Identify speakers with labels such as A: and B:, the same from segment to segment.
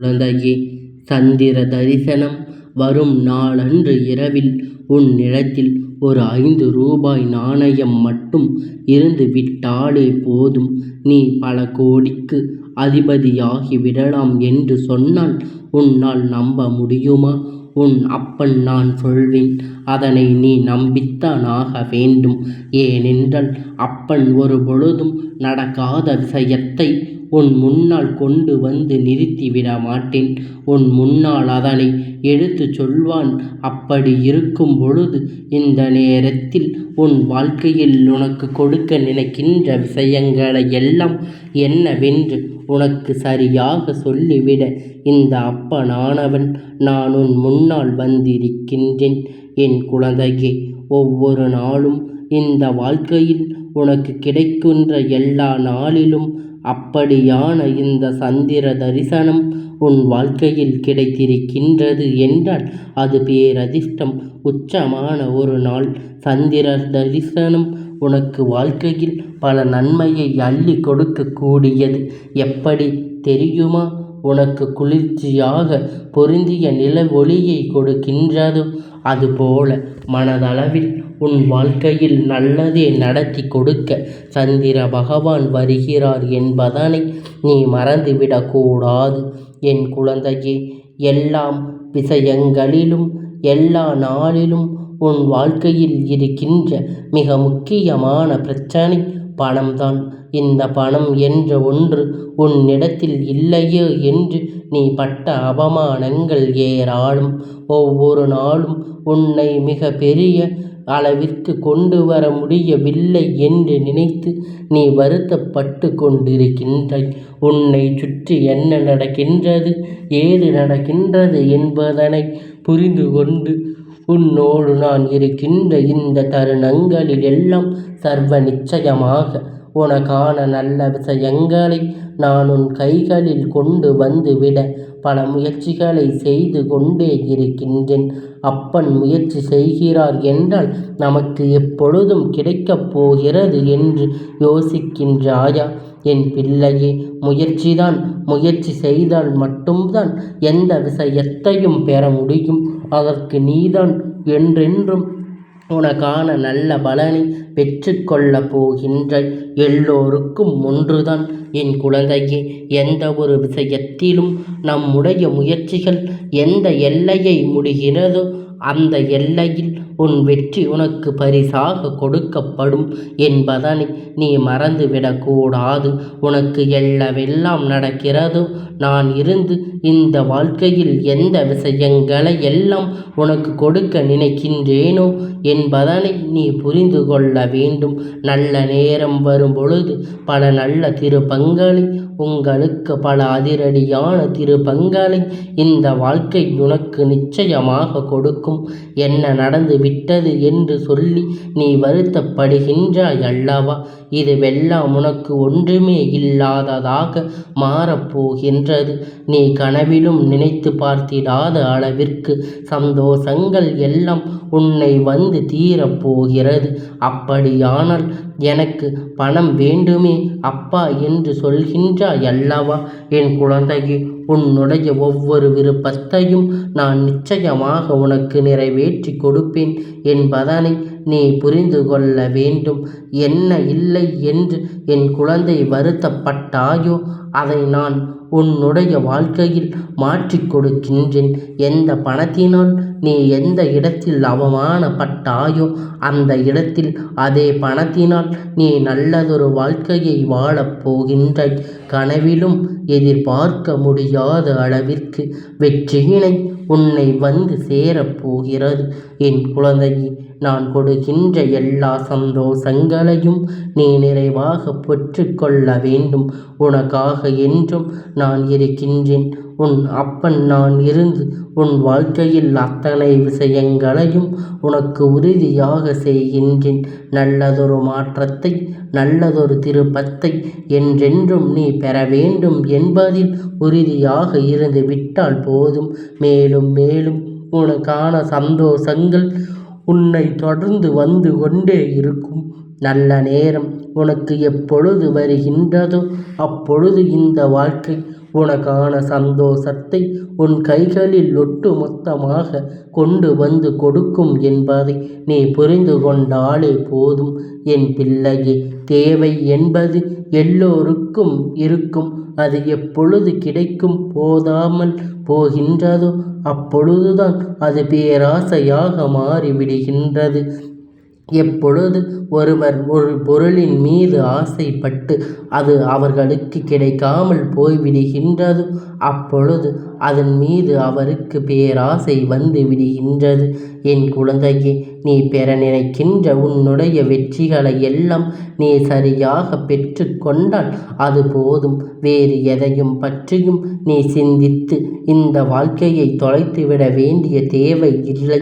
A: குழந்தையே சந்திர தரிசனம் வரும் நாளன்று இரவில் உன் நிலத்தில் ஒரு ஐந்து ரூபாய் நாணயம் மட்டும் இருந்து விட்டாலே போதும். நீ பல கோடிக்கு அதிபதியாகி விடலாம் என்று சொன்னால் உன்னால் நம்ப முடியுமா? உன் அப்பன் நான் சொல்வேன் அதனை நீ நம்பித்தான் ஆக வேண்டும். ஏனென்றால் அப்பன் ஒரு பொழுதும் நடக்காத விஷயத்தை உன் முன்னால் கொண்டு வந்து நிறுத்திவிட மாட்டேன். உன் முன்னால் அதனை எடுத்துச் சொல்வான். அப்படி இருக்கும் பொழுது இந்த நேரத்தில் உன் வாழ்க்கையில் உனக்கு கொடுக்க நினைக்கின்ற விஷயங்களை எல்லாம் என்னவென்று உனக்கு சரியாக சொல்லிவிட இந்த அப்பனானவன் நான் உன் முன்னால் வந்திருக்கின்றேன். என் குழந்தையே ஒவ்வொரு நாளும் இந்த வாழ்க்கையில் உனக்கு கிடைக்கின்ற எல்லா நாளிலும் அப்படியான இந்த சந்திர தரிசனம் உன் வாழ்க்கையில் கிடைத்திருக்கின்றது என்றால் அது பேரதிர்ஷ்டம். உச்சமான ஒரு நாள். சந்திர தரிசனம் உனக்கு வாழ்க்கையில் பல நன்மையை அள்ளி கொடுக்கக்கூடியது. எப்படி தெரியுமா? உனக்கு குளிர்ச்சியாக பொருந்திய நில ஒளியை கொடுக்கின்றதோ. அதுபோல மனதளவில் உன் வாழ்க்கையில் நல்லதே நடத்தி கொடுக்க சந்திர பகவான் வருகிறார் என்பதனை நீ மறந்துவிடக்கூடாது. என் குழந்தையே எல்லாம் விஷயங்களிலும் எல்லா நாளிலும் உன் வாழ்க்கையில் இருக்கின்ற மிக முக்கியமான பிரச்சனை பணம்தான். இந்த பணம் என்ற ஒன்று உன்னிடத்தில் இல்லையே என்று நீ பட்ட அவமானங்கள் ஏராளம். ஒவ்வொரு நாளும் உன்னை மிக பெரிய அளவிற்கு கொண்டு வர முடியவில்லை என்று நினைத்து நீ வருத்தப்பட்டு கொண்டிருக்கின்றாய் உன்னை சுற்றி என்ன நடக்கின்றது? ஏது நடக்கின்றது என்பதனை புரிந்து கொண்டு உன்னோடு நான் இருக்கின்ற இந்த தருணங்களில் எல்லாம் சர்வ நிச்சயமாக உனக்கான நல்ல விஷயங்களை நான் உன் கைகளில் கொண்டு வந்துவிட பல முயற்சிகளை செய்து கொண்டே இருக்கின்றேன். அப்பன் முயற்சி செய்கிறார் என்றால் நமக்கு எப்பொழுதும் கிடைக்கப் போகிறது என்று யோசிக்கின்றாயா? என் பிள்ளையே முயற்சிதான். முயற்சி செய்தால் மட்டும்தான் எந்த விஷயத்தையும் பெற முடியும். அதற்கு நீதான் என்றென்றும் உனக்கான நல்ல பலனை பெற்றுக்கொள்ளப் போகின்ற எல்லோருக்கும் ஒன்றுதான். என் குழந்தையே எந்த ஒரு விஷயத்திலும் நம்முடைய முயற்சிகள் எந்த எல்லையை முடிகிறதோ அந்த எல்லையில் உன் வெற்றி உனக்கு பரிசாக கொடுக்கப்படும் என்பதனை நீ மறந்துவிடக்கூடாது. உனக்கு எல்லவெல்லாம் நடக்கிறதோ நான் இருந்து இந்த வாழ்க்கையில் எந்த விஷயங்களை எல்லாம் உனக்கு கொடுக்க நினைக்கின்றேனோ என்பதனை நீ புரிந்து கொள்ள வேண்டும். நல்ல நேரம் வரும் பொழுது பல நல்ல திருப்பங்களை உங்களுக்கு பல அதிரடியான திருப்பங்களை இந்த வாழ்க்கை உனக்கு நிச்சயமாக கொடுக்கும். என்ன நடந்து விட்டது என்று சொல்லி நீ வருத்தப்படுகின்றாய் அல்லவா? இதுவெல்லாம் உனக்கு ஒன்றுமே இல்லாததாக மாறப்போகின்றது. நீ கனவிலும் நினைத்து பார்த்திடாத அளவிற்கு சந்தோஷங்கள் எல்லாம் உன்னை வந்து தீரப்போகிறது. அப்படியானால் எனக்கு பணம் வேண்டுமே அப்பா என்று சொல்கின்றாய் அல்லவா? என் குழந்தையே உன்னுடைய ஒவ்வொரு விருப்பத்தையும் நான் நிச்சயமாக உனக்கு நிறைவேற்றி கொடுப்பேன் என்பதனை நீ புரிந்து கொள்ள வேண்டும். என்ன இல்லை என்று என் குழந்தை வருத்தப்பட்டாயோ? அதை நான் உன்னுடைய வாழ்க்கையில் மாற்றிக் கொடுக்கின்றேன். எந்த பணத்தினால் நீ எந்த இடத்தில் அவமானப்பட்டாயோ அந்த இடத்தில் அதே பணத்தினால் நீ நல்லதொரு வாழ்க்கையை வாழப் போகின்றாய் கனவிலும் எதிர்பார்க்க முடியாத அளவிற்கு வெற்றியினை உன்னை வந்து சேரப்போகிறது என் குழந்தையே நான் கொடுக்கின்ற எல்லா சந்தோஷங்களையும் நீ நிறைவாக பெற்றுக்கொள்ள வேண்டும். உனக்காக என்றும் நான் இருக்கின்றேன். உன் அப்பன் நான் இருந்து உன் வாழ்க்கையில் அத்தனை விஷயங்களையும் உனக்கு உறுதியாக செய்கின்றேன். நல்லதொரு மாற்றத்தை நல்லதொரு திருப்பத்தை என்றென்றும் நீ பெற வேண்டும் என்பதில் உறுதியாக இருந்து விட்டால் போதும். மேலும் மேலும் உனக்கான சந்தோஷங்கள் உன்னை தொடர்ந்து வந்து கொண்டே இருக்கும். நல்ல நேரம் உனக்கு எப்பொழுது வருகின்றதோ அப்பொழுது இந்த வாழ்க்கை உனக்கான சந்தோஷத்தை உன் கைகளில் ஒட்டு மொத்தமாக கொண்டு வந்து கொடுக்கும் என்பதை நீ புரிந்து கொண்டாலே போதும். என் பிள்ளையே தேவை என்பது எல்லோருக்கும் இருக்கும். அது எப்பொழுது கிடைக்கும் போதாமல் போகின்றதோ அப்பொழுதுதான் அது பேராசையாக மாறிவிடுகின்றது. எப்பொழுது ஒருவர் ஒரு பொருளின் மீது ஆசைப்பட்டு அது அவர்களுக்கு கிடைக்காமல் போய்விடுகின்றதோ அப்பொழுது அதன் மீது அவருக்கு பேராசை வந்து விடுகின்றது. என் குழந்தையே நீ பெற நினைக்கின்ற உன்னுடைய வெற்றிகளை எல்லாம் நீ சரியாக பெற்று கொண்டால் அது போதும். வேறு எதையும் பற்றியும் நீ சிந்தித்து இந்த வாழ்க்கையை தொலைத்துவிட வேண்டிய தேவை இல்லை.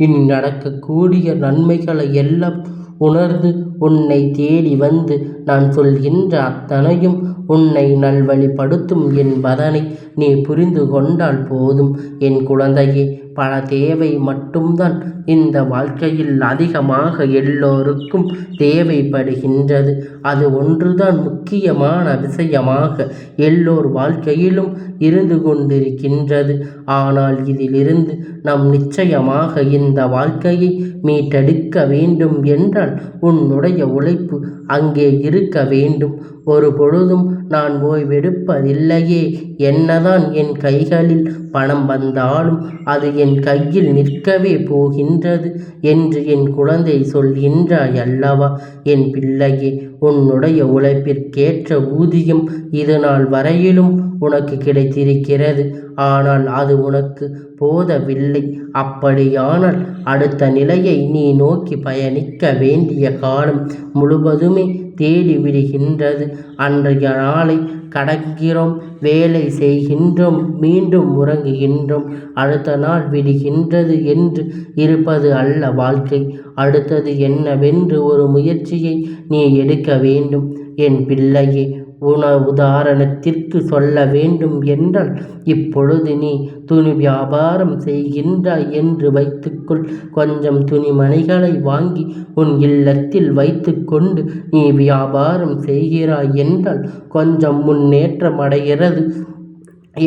A: இனி நடக்கக்கூடிய நன்மைகளை எல்லாம் உணர்ந்து உன்னை தேடி வந்து நான் சொல்கின்ற அத்தனையும் உன்னை நல்வழிப்படுத்தும் என்பதனை நீ புரிந்து கொண்டால் போதும். என் குழந்தையே பல தேவை மட்டும்தான். இந்த வாழ்க்கையில் அதிகமாக எல்லோருக்கும் தேவைப்படுகின்றது. அது ஒன்றுதான் முக்கியமான விஷயமாக எல்லோர் வாழ்க்கையிலும் இருந்து கொண்டிருக்கின்றது. ஆனால் இதிலிருந்து நாம் நிச்சயமாக இந்த வாழ்க்கையை மீட்டெடுக்க வேண்டும் என்றால் உன்னுடைய உழைப்பு அங்கே இருக்க வேண்டும். ஒரு பொழுதும் நான் ஓய்வெடுப்பதில்லையே என்னதான் என் கைகளில் பணம் வந்தாலும் அது என் கையில் நிற்கவே போகின்றது என்று என் குழந்தை சொல்கின்றாய் அல்லவா. என் பிள்ளையே உன்னுடைய உழைப்பிற்கேற்ற ஊதியம் இது நாள் வரையிலும் உனக்கு கிடைத்திருக்கிறது. ஆனால் அது உனக்கு போதவில்லை. அப்படியானால் அடுத்த நிலையை நீ நோக்கி பயணிக்க வேண்டிய காலம் முழுவதுமே தேடி விடுகின்றது அன்றைய நாளை கடக்கிறோம் வேலை செய்கின்றோம் மீண்டும் உறங்குகின்றோம். அடுத்த நாள் விடுகின்றது என்று இருப்பது அல்ல வாழ்க்கை. அடுத்தது என்னவென்று ஒரு முயற்சியை நீ எடுக்க வேண்டும். என் பிள்ளையே உண உதாரணத்திற்கு சொல்ல வேண்டும் என்றால் இப்பொழுது நீ துணி வியாபாரம் செய்கின்றாய் என்று வைத்துக்கொள். கொஞ்சம் துணிமணிகளை வாங்கி உன் இல்லத்தில் வைத்துக்கொண்டு நீ வியாபாரம் செய்கிறாய் என்றால் கொஞ்சம் முன்னேற்றம் அடைகிறது.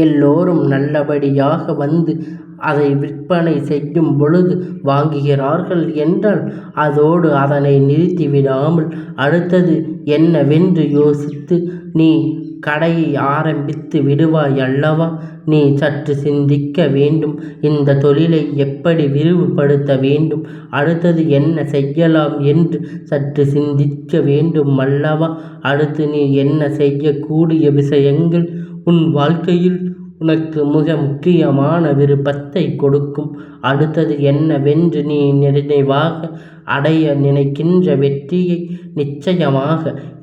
A: எல்லோரும் நல்லபடியாக வந்து அதை விற்பனை செய்யும் பொழுது வாங்குகிறார்கள் என்றால் அதோடு அதனை நிறுத்திவிடாமல் அடுத்தது என்னவென்று யோசித்து நீ கடையை ஆரம்பித்து விடுவாய் அல்லவா? நீ சற்று சிந்திக்க வேண்டும். இந்த தொழிலை எப்படி விரிவுபடுத்த வேண்டும்? அடுத்தது என்ன செய்யலாம் என்று சற்று சிந்திக்க வேண்டும் அல்லவா? அடுத்து நீ என்ன செய்யக்கூடிய விஷயங்கள் உன் வாழ்க்கையில் உனக்கு மிக முக்கியமான விருப்பத்தை கொடுக்கும். அடுத்தது என்னவென்று நீ நிறைவாக அடைய நினைக்கின்ற வெற்றியை நிச்சயமாக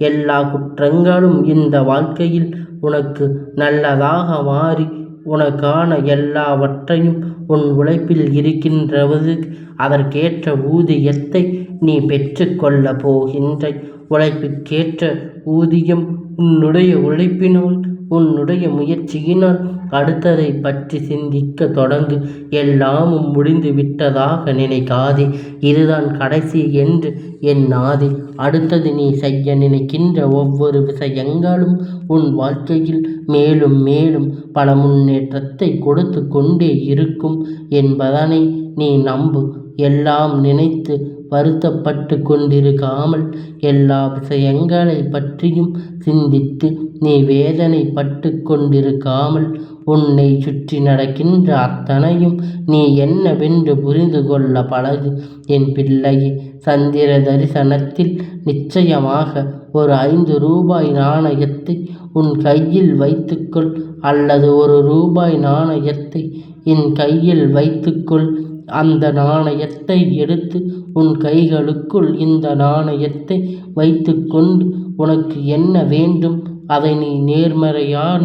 A: எல்லா குற்றங்களும் இந்த வாழ்க்கையில் உனக்கு நல்லதாக மாறி உனக்கான எல்லாவற்றையும் உன் உழைப்பில் இருக்கின்றது. அதற்கேற்ற ஊதியத்தை நீ பெற்றுக்கொள்ள போகின்ற உழைப்புக்கேற்ற ஊதியம் உன்னுடைய உழைப்பினால் உன்னுடைய முயற்சியினால் அடுத்ததை பற்றி சிந்திக்க தொடங்கு. எல்லாமும் முடிந்து விட்டதாக நினைக்காதே. இதுதான் கடைசி என்று எண்ணாதே அடுத்தது நீ செய்ய நினைக்கின்ற ஒவ்வொரு விஷயங்களும் உன் வாழ்க்கையில் மேலும் மேலும் பல முன்னேற்றத்தை கொடுத்து கொண்டே இருக்கும் என்பதனை நீ நம்பு. எல்லாம் நினைத்து வருத்தப்பட்டு கொண்டிருக்காமல் எல்லா விஷயங்களை பற்றியும் சிந்தித்து நீ வேதனைப்பட்டு கொண்டிருக்காமல் உன்னை சுற்றி நடக்கின்ற அத்தனையும் நீ என்னவென்று புரிந்து கொள்ள பழகு. என் பிள்ளையே சந்திர தரிசனத்தில் நிச்சயமாக ஒரு ஐந்து ரூபாய் நாணயத்தை உன் கையில் வைத்துக்கொள் அல்லது ஒரு ரூபாய் நாணயத்தை என் கையில் வைத்துக்கொள். அந்த நாணயத்தை எடுத்து உன் கைகளுக்குள் இந்த நாணயத்தை வைத்துக்கொண்டு உனக்கு என்ன வேண்டும்? அதை நீ நேர்மறையான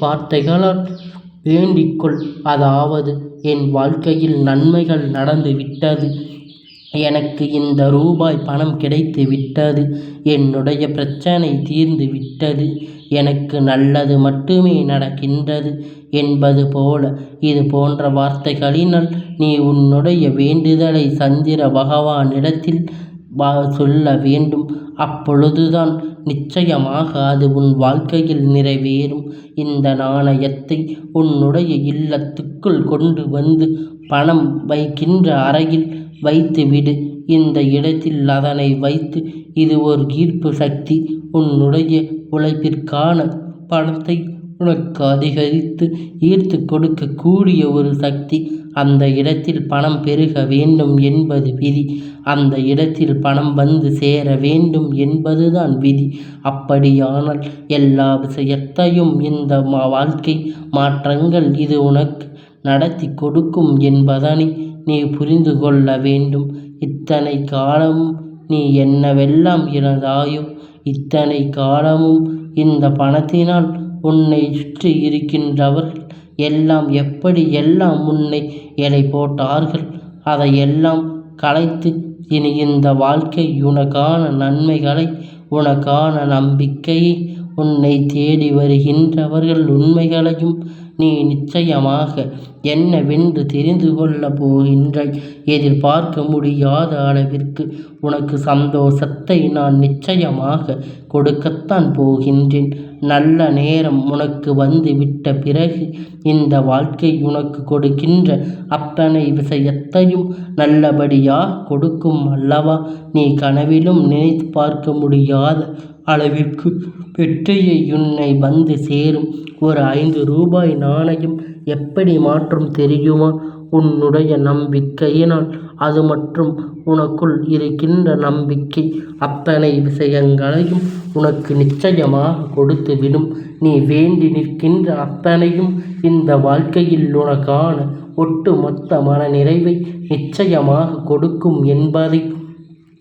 A: வார்த்தைகளால் வேண்டிக்கொள். அதாவது என் வாழ்க்கையில் நன்மைகள் நடந்து விட்டது எனக்கு இந்த ரூபாய் பணம் கிடைத்து விட்டது என்னுடைய பிரச்சனை தீர்ந்து விட்டது எனக்கு நல்லது மட்டுமே நடக்கின்றது என்பது போல. இது போன்ற வார்த்தைகளினால் நீ உன்னுடைய வேண்டுதலை சந்திர பகவானிடத்தில் சொல்ல வேண்டும். அப்பொழுதுதான் நிச்சயமாக அது உன் வாழ்க்கையில் நிறைவேறும். இந்த நாணயத்தை உன்னுடைய இல்லத்துக்குள் கொண்டு வந்து பணம் வைக்கின்ற அறையில் வைத்துவிடு. இந்த இடத்தில் அதனை வைத்து இது ஒரு ஈர்ப்பு சக்தி. உன்னுடைய உழைப்பிற்கான பணத்தை உனக்கு அதிகரித்து ஈர்த்து கொடுக்கக்கூடிய ஒரு சக்தி அந்த இடத்தில் பணம் பெருக வேண்டும் என்பது விதி. அந்த இடத்தில் பணம் வந்து சேர வேண்டும் என்பதுதான் விதி. அப்படியானால் எல்லா விஷயத்தையும் இந்த வாழ்க்கை மாற்றங்கள் இது உனக்கு நடத்தி கொடுக்கும் என்பதனை நீ புரிந்து கொள்ள வேண்டும். இத்தனை காலம் நீ என்னவெல்லாம் இருந்தாயோ இத்தனை காலமும் இந்த பணத்தினால் உன்னை சுற்றி இருக்கின்றவர்கள் எல்லாம் எப்படி எல்லாம் உன்னை எடை போட்டார்கள்? அதையெல்லாம் கலைத்து இனி இந்த வாழ்க்கை உனக்கான நன்மைகளை உனக்கான நம்பிக்கையை உன்னை தேடி வருகின்றவர்கள் உண்மைகளையும் நீ நிச்சயமாக என்னவென்று தெரிந்து கொள்ளப் போகின்றாய் எதிர்பார்க்க முடியாத அளவிற்கு உனக்கு சந்தோஷத்தை நான் நிச்சயமாக கொடுக்கத்தான் போகின்றேன். நல்ல நேரம் உனக்கு வந்து விட்ட பிறகு இந்த வாழ்க்கை உனக்கு கொடுக்கின்ற அத்தனை விஷயத்தையும் நல்லபடியாக கொடுக்கும் அல்லவா? நீ கனவிலும் நினைத்து பார்க்க முடியாத அளவிற்கு வெற்றியை உன்னை வந்து சேரும். ஒரு ஐந்து ரூபாய் நாணயம் எப்படி மாற்றும் தெரியுமா? உன்னுடைய நம்பிக்கையினால் அது மற்றும் உனக்குள் இருக்கின்ற நம்பிக்கை அத்தனை விஷயங்களையும் உனக்கு நிச்சயமாக கொடுத்துவிடும். நீ வேண்டி நிற்கின்ற அத்தனையும் இந்த வாழ்க்கையில் உனக்கான ஒட்டுமொத்த மன நிறைவை நிச்சயமாக கொடுக்கும் என்பதை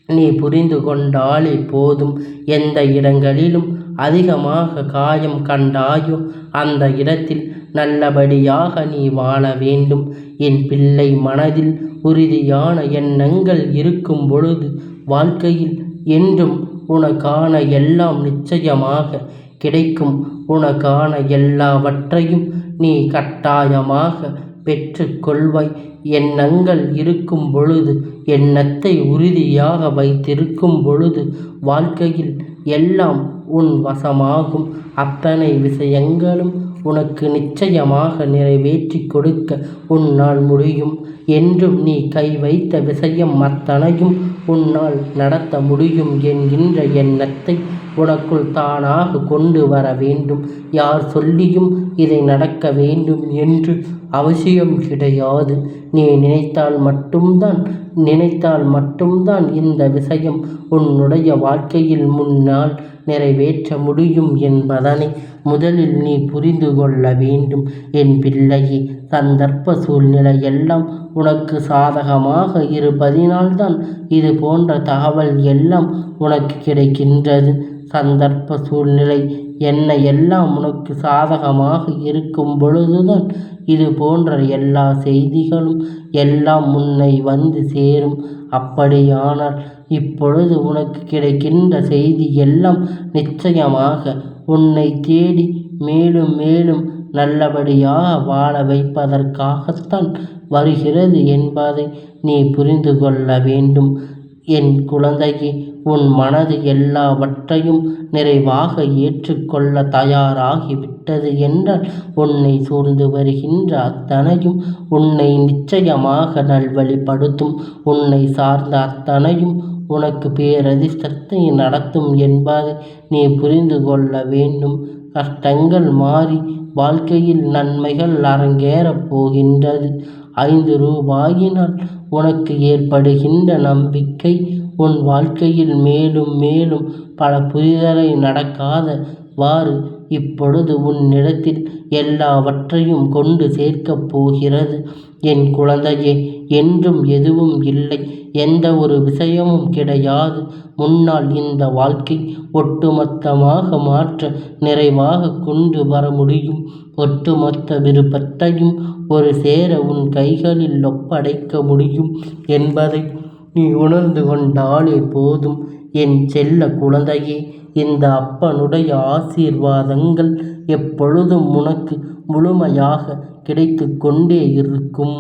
A: நீ புரிந்து கொண்டாலே போதும். எந்த இடங்களிலும் அதிகமாக காயம் கண்டாயோ அந்த இடத்தில் நல்லபடியாக நீ வாழ வேண்டும். என் பிள்ளை மனதில் உறுதியான எண்ணங்கள் இருக்கும் பொழுது வாழ்க்கையில் என்றும் உனக்கான எல்லாம் நிச்சயமாக கிடைக்கும். உனக்கான எல்லாவற்றையும் நீ கட்டாயமாக பெற்றுக்கொள்வாய். எண்ணங்கள் இருக்கும் பொழுது எண்ணத்தை உறுதியாக வைத்திருக்கும் பொழுது வாழ்க்கையில் எல்லாம் உன் வசமாகும். அத்தனை விஷயங்களும் உனக்கு நிச்சயமாக நிறைவேற்றி கொடுக்க உன்னால் முடியும். என்றும் நீ கை வைத்த விஷயம் அத்தனையும் உன்னால் நடத்த முடியும் என்கின்ற எண்ணத்தை உனக்குள் தானாக கொண்டு வர வேண்டும். யார் சொல்லியும் இதை நடக்க வேண்டும் என்று அவசியம் கிடையாது. நீ நினைத்தால் மட்டும்தான் நினைத்தால் மட்டும்தான் இந்த விஷயம் உன்னுடைய வாழ்க்கையில் முன்னால் நிறைவேற்ற முடியும் என்பதனை முதலில் நீ புரிந்து கொள்ள வேண்டும். என் பிள்ளையே சந்தர்ப்ப சூழ்நிலை எல்லாம் உனக்கு சாதகமாக இருப்பதினால்தான் இது போன்ற தகவல் எல்லாம் உனக்கு கிடைக்கின்றது. சந்தர்ப்ப சூழ்நிலை என்ன எல்லாம் உனக்கு சாதகமாக இருக்கும் பொழுதுதான் இது போன்ற எல்லா செய்திகளும் எல்லாம் உன்னை வந்து சேரும். அப்படியானால் இப்பொழுது உனக்கு கிடைக்கின்ற செய்தி எல்லாம் நிச்சயமாக உன்னை தேடி மேலும் மேலும் நல்லபடியாக வாழ வைப்பதற்காகத்தான் வருகிறது என்பதை நீ புரிந்து கொள்ள வேண்டும். என் குழந்தையே உன் மனது எல்லாவற்றையும் நிறைவாக ஏற்றுக்கொள்ள தயாராகிவிட்டது என்றால் உன்னை சூழ்ந்து வருகின்ற அத்தனையும் உன்னை நிச்சயமாக நல்வழிப்படுத்தும். உன்னை சார்ந்த அத்தனையும் உனக்கு பேரதிர்ஷ்டத்தை நடத்தும் என்பதை நீ புரிந்து கொள்ள வேண்டும். கஷ்டங்கள் மாறி வாழ்க்கையில் நன்மைகள் அரங்கேறப் போகின்றது. ஐந்து ரூபாயினால் உனக்கு ஏற்படுகின்ற நம்பிக்கை உன் வாழ்க்கையில் மேலும் மேலும் பல புரிதலை நடக்காதவாறு இப்பொழுது உன்னிடத்தில் எல்லாவற்றையும் கொண்டு சேர்க்கப் போகிறது. என் குழந்தையே என்றும் எதுவும் இல்லை. எந்த ஒரு விஷயமும் கிடையாது. முன்னால் இந்த வாழ்க்கை ஒட்டுமொத்தமாக மாற்ற நிறைவாக கொண்டு வர முடியும். ஒட்டுமொத்த விருப்பத்தையும் ஒரு சேர உன் கைகளில் ஒப்படைக்க முடியும் என்பதை நீ உணர்ந்து கொண்டாலே போதும். என் செல்ல குழந்தையே இந்த அப்பனுடைய ஆசீர்வாதங்கள் எப்பொழுதும் உனக்கு முழுமையாக கிடைத்து கொண்டே இருக்கும்.